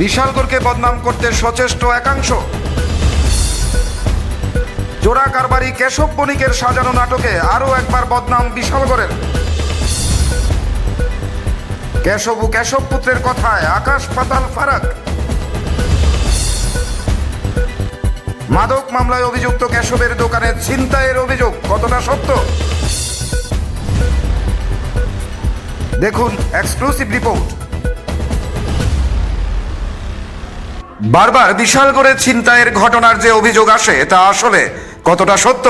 বিশালগড়কে বদনাম করতে সচেষ্ট একাংশ। জোড়া কারবারি কেশব বণিকের সাজানো নাটকে আরও একবার বদনাম বিশালগড়ের। কেশব ও কেশব পুত্রের কথায় আকাশ পাতাল ফারাক। মাদক মামলায় অভিযুক্ত কেশবের দোকানে ছিনতাইয়ের অভিযোগ, কতটা সত্য? দেখুন এক্সক্লুসিভ রিপোর্ট বারবার বিশালগড়ে ছিনতাইয়ের ঘটনার যে অভিযোগ আসে, তা আসলে কতটা সত্য?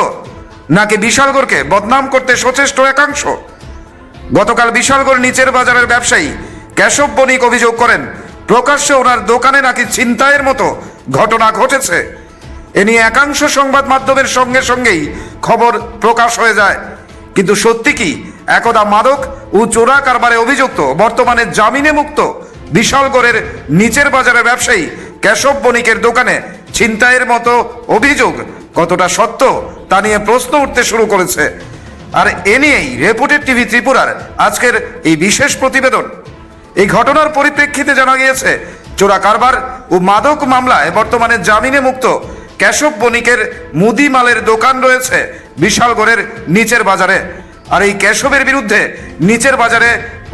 নাকি বিশালগড়কে বদনাম করতে সচেষ্ট একাংশ? গতকাল বিশালগড় নিচের বাজারের ব্যবসায়ী কেশব বণিক অভিযোগ করেন, প্রকাশ্যে ওনার দোকানে নাকি ছিনতাইয়ের মতো ঘটনা ঘটেছে। এ নিয়ে একাংশ সংবাদ মাধ্যমের সঙ্গে সঙ্গেই খবর প্রকাশ হয়ে যায়। কিন্তু সত্যি কি একদা মাদক ও চোরা কারবারে অভিযুক্ত বর্তমানে জামিনে মুক্ত বিশালগড়ের নিচের বাজারের ব্যবসায়ী কেশব বণিকের দোকানে ছিনতাইয়ের মতো অভিযোগ কতটা সত্য তা নিয়ে প্রশ্ন উঠতে শুরু করেছে। আর এ নিয়েই রেপুটেড টিভি ত্রিপুরার আজকের এই বিশেষ প্রতিবেদন। এই ঘটনার পরিপ্রেক্ষিতে জানা গিয়েছে, চোরা কারবার ও মাদক মামলায় বর্তমানে জামিনে মুক্ত কেশব বণিকের মুদি মালের দোকান রয়েছে বিশালগড়ের নিচের বাজারে। আর এই কেশবের বিরুদ্ধে নিচের বাজারে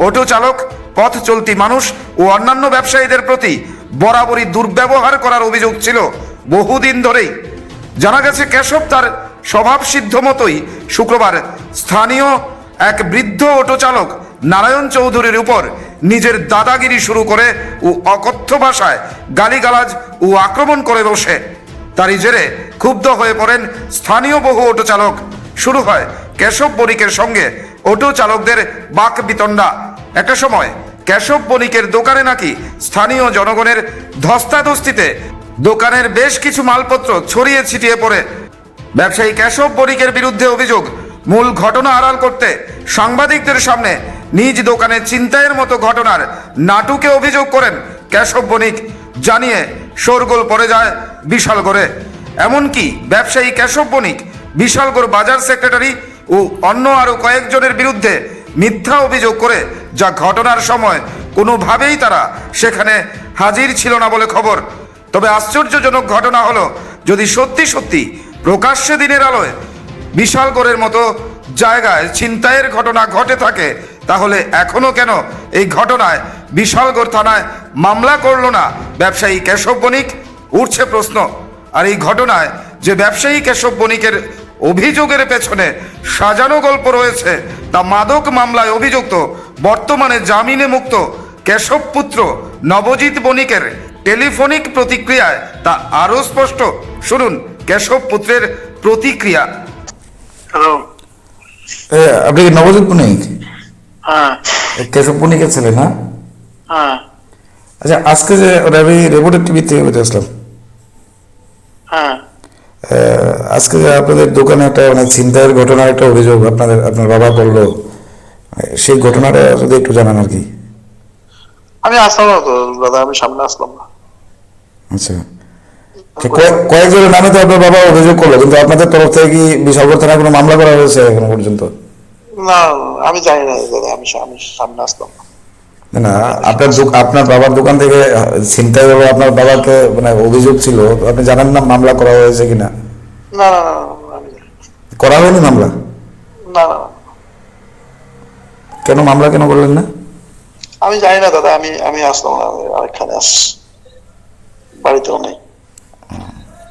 অটো চালক পথ চলতি মানুষ ও অন্যান্য ব্যবসায়ীদের প্রতি বরাবরই দুর্ব্যবহার করার অভিযোগ ছিল। বহুদিন ধরেই জানা গেছে কেশব তার স্বভাব সিদ্ধ মতোই শুক্রবার স্থানীয় এক বৃদ্ধ অটো চালক নারায়ণ চৌধুরীর উপর নিজের দাদাগিরি শুরু করে ও অকথ্য ভাষায় গালিগালাজ ও আক্রমণ করে বসে। তারই জেরে ক্ষুব্ধ হয়ে পড়েন স্থানীয় বহু অটো চালক। শুরু হয় কেশব বণিকের সঙ্গে। অটো চালকদের বাক বিতণ্ডা। একটা সময় কেশব বণিকের দোকানে নাকি স্থানীয় জনগণের ধস্তাধস্তিতে দোকানের বেশ কিছু মালপত্র ছড়িয়ে ছিটিয়ে পড়ে। ব্যবসায়ী কেশব বণিকের বিরুদ্ধে অভিযোগ, মূল ঘটনা আড়াল করতে সাংবাদিকদের সামনে নিজ দোকানে চিন্তায়ের মতো ঘটনার নাটুকে অভিযোগ করেন কেশব বণিক, জানিয়ে শোরগোল পড়ে যায় বিশালগড়ে। এমনকি ব্যবসায়ী কেশব বণিক, বিশালগড় বাজার সেক্রেটারি ও অন্য আরও কয়েকজনের বিরুদ্ধে মিথ্যা অভিযোগ করে যা ঘটনার সময় কোনোভাবেই তারা সেখানে হাজির ছিল না বলে খবর। তবে আশ্চর্যজনক ঘটনা হলো, যদি সত্যি সত্যি প্রকাশ্যে দিনের আলোয় বিশালগড়ের মতো জায়গায় ছিনতাইয়ের ঘটনা ঘটে থাকে, তাহলে এখনও কেন এই ঘটনায় বিশালগড় থানায় মামলা করল না? ব্যবসায়ী কেশব বণিক, উঠছে প্রশ্ন। আর এই ঘটনায় যে ব্যবসায়ী কেশব বণিকের অভিযোগের পেছনে সাজানো গল্প রয়েছে। তা মাদক মামলায় অভিযুক্ত বর্তমানে জামিনে মুক্ত কেশব পুত্র নবজিৎ বণিকের টেলিফোনিক প্রতিক্রিয়ায় তা আরও স্পষ্ট। শুনুন কেশব পুত্রের প্রতিক্রিয়া হ্যালো আপনি কি নবজিৎ পুনিক হ্যাঁ। কেশব পুনিকের ছেলে না? হ্যাঁ। আচ্ছা আজকে যে আমি রেপোর্টার টিভি থেকে বেরিয়ে আসলাম। হ্যাঁ। আজকে আপনাদের দোকানে একটা মানে ছিনতাইয়ের ঘটনার একটা অভিযোগ আপনাদের আপনার বাবা বলল সেই ঘটনাটা যদি একটু জানান আর কি। আমি আসলাম না তো দাদা আমি সামনে আসলাম না। আচ্ছা। কয়েকজনের নামে তো আপনার বাবা অভিযোগ করল কিন্তু আপনাদের তরফ থেকে কি বিশালগড় থানায় কোনো মামলা করা হয়েছে এখনও পর্যন্ত? না আমি জানি না দাদা আমি আমি সামনে আসলাম না আপনার আপনার বাবার দোকান থেকে ছিনতাই হলো আপনার বাবাকে মানে অভিযোগ ছিল আপনি জানেন না মামলা করা হয়েছে কিনা? না। করা হয়নি মামলা? না না কেন মামলা কেন করলেন না? আমি জানি না দাদা আমি আমি আসলাম না আরেকখানে আস বাড়িতেও নেই।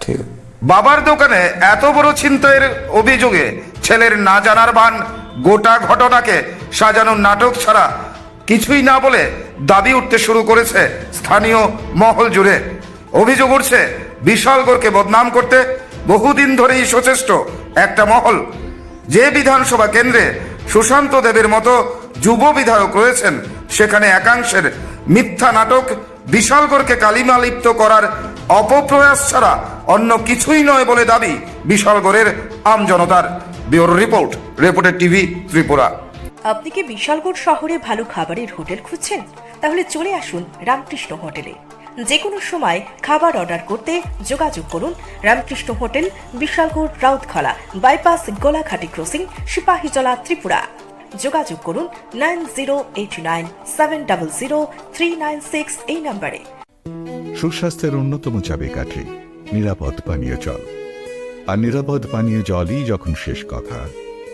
ঠিক। বাবার দোকানে এত বড় ছিনতাইয়ের অভিযোগে ছেলের না জানার ভান গোটা ঘটনাকে সাজানো নাটক ছাড়া কিছুই না বলে দাবি উঠতে শুরু করেছে স্থানীয় মহল জুড়ে। অভিযোগ উঠছে, বিশালগড়কে বদনাম করতে বহুদিন ধরেই সচেষ্ট একটা মহল। যে বিধানসভা কেন্দ্রে সুশান্ত দেবের মতো যুব বিধায়ক রয়েছেন, সেখানে একাংশের মিথ্যা নাটক বিশালগড়কে কালিমালিপ্ত করার অপপ্রয়াস ছাড়া অন্য কিছুই নয় বলে দাবি বিশালগড়ের আমজনতার। ব্যুরো রিপোর্ট, রিপোর্টের টিভি ত্রিপুরা। আপনি কি বিশালগড় শহরে ভালো খাবারের হোটেল খুঁজছেন? তাহলে চলে আসুন রামকৃষ্ণ হোটেলে। যে কোনো সময় খাবার অর্ডার করতে যোগাযোগ করুন Ramakrishna hotel, Bishalgarh Rautkhala, bypass Golaghati crossing, Sipahijala Tripura. যোগাযোগ করুন nine zero eight nine seven double zero three nine six এই নম্বরে। সুস্বাস্থ্যের অন্যতম চাবিকাঠি নিরাপদ পানীয় জল। আর নিরাপদ পানীয় জলই যখন শেষ কথা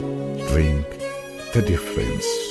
Drink the difference.